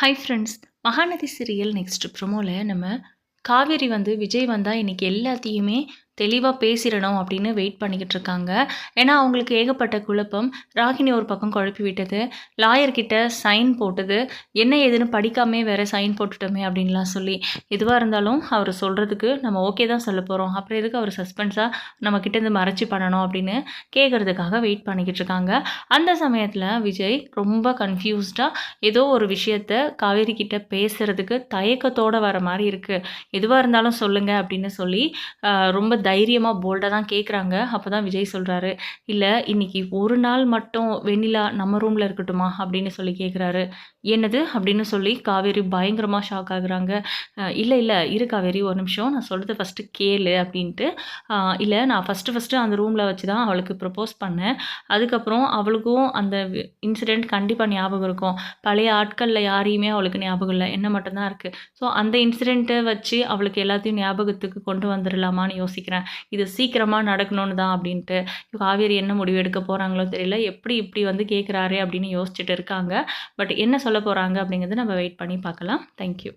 Hi friends Mahanadi serial next ப்ரொமோவில் நம்ம காவேரி வந்து விஜய் வந்தால் இன்றைக்கி எல்லாத்தையுமே தெளிவாக பேசிடணும் அப்படின்னு வெயிட் பண்ணிக்கிட்டு இருக்காங்க. ஏன்னா அவங்களுக்கு ஏகப்பட்ட குழப்பம். ராகினி ஒரு பக்கம் குழப்பி விட்டது. லாயர்கிட்ட சைன் போட்டது. என்ன ஏதுன்னு படிக்காமே வேற சைன் போட்டுட்டோமே அப்படின்லாம் சொல்லி எதுவாக இருந்தாலும் அவர் சொல்கிறதுக்கு நம்ம ஓகே தான் சொல்ல போகிறோம் அப்புறம் எதுக்கு அவர் சஸ்பென்ஸாக நம்ம கிட்டேருந்து மறைச்சி பண்ணணும் அப்படின்னு கேட்குறதுக்காக வெயிட் பண்ணிக்கிட்டு இருக்காங்க. அந்த சமயத்தில் விஜய் ரொம்ப கன்ஃபியூஸ்டாக ஏதோ ஒரு விஷயத்த காவேரி கிட்ட பேசுகிறதுக்கு தயக்கத்தோடு வர மாதிரி இருக்குது எதுவாக இருந்தாலும் சொல்லுங்கள் அப்படின்னு சொல்லி ரொம்ப தைரியமாக போல்டாக தான் கேட்குறாங்க அப்போ தான் விஜய் சொல்கிறாரு இல்லை இன்னைக்கு ஒரு நாள் மட்டும் வெண்ணிலா நம்ம ரூமில் இருக்கட்டுமா? அப்படின்னு சொல்லி கேட்குறாரு என்னது? அப்படின்னு சொல்லி காவேரி பயங்கரமாக ஷாக் ஆகுறாங்க. இல்லை இல்லை இரு காவேரி ஒரு நிமிஷம். நான் சொல்கிறது ஃபஸ்ட்டு கேளு அப்படின்ட்டு. இல்லை நான் ஃபஸ்ட்டு ஃபஸ்ட்டு அந்த ரூமில் வச்சு தான் அவளுக்கு ப்ரப்போஸ் பண்ணேன். அதுக்கப்புறம் அவளுக்கும் அந்த இன்சிடெண்ட் கண்டிப்பாக ஞாபகம் இருக்கும். பழைய ஆட்களில் யாரையுமே அவளுக்கு ஞாபகம் இல்லை. என்ன மட்டும்தான் இருக்குது ஸோ அந்த இன்சிடெண்ட்டை வச்சு அவளுக்கு எல்லாத்தையும் ஞாபகத்துக்கு கொண்டு வந்துடலாமான்னு யோசிக்கிறேன். இது சீக்கிரமாக நடக்கணும்னு தான் அப்படின்ட்டு. காவேரி என்ன முடிவு எடுக்க போகிறாங்களோ தெரியல. எப்படி இப்படி வந்து கேட்குறாரு அப்படின்னு யோசிச்சுட்டு இருக்காங்க. பட் என்ன சொல்ல போகிறாங்க அப்படிங்கிறது நம்ம வெயிட் பண்ணி பார்க்கலாம். தேங்க்யூ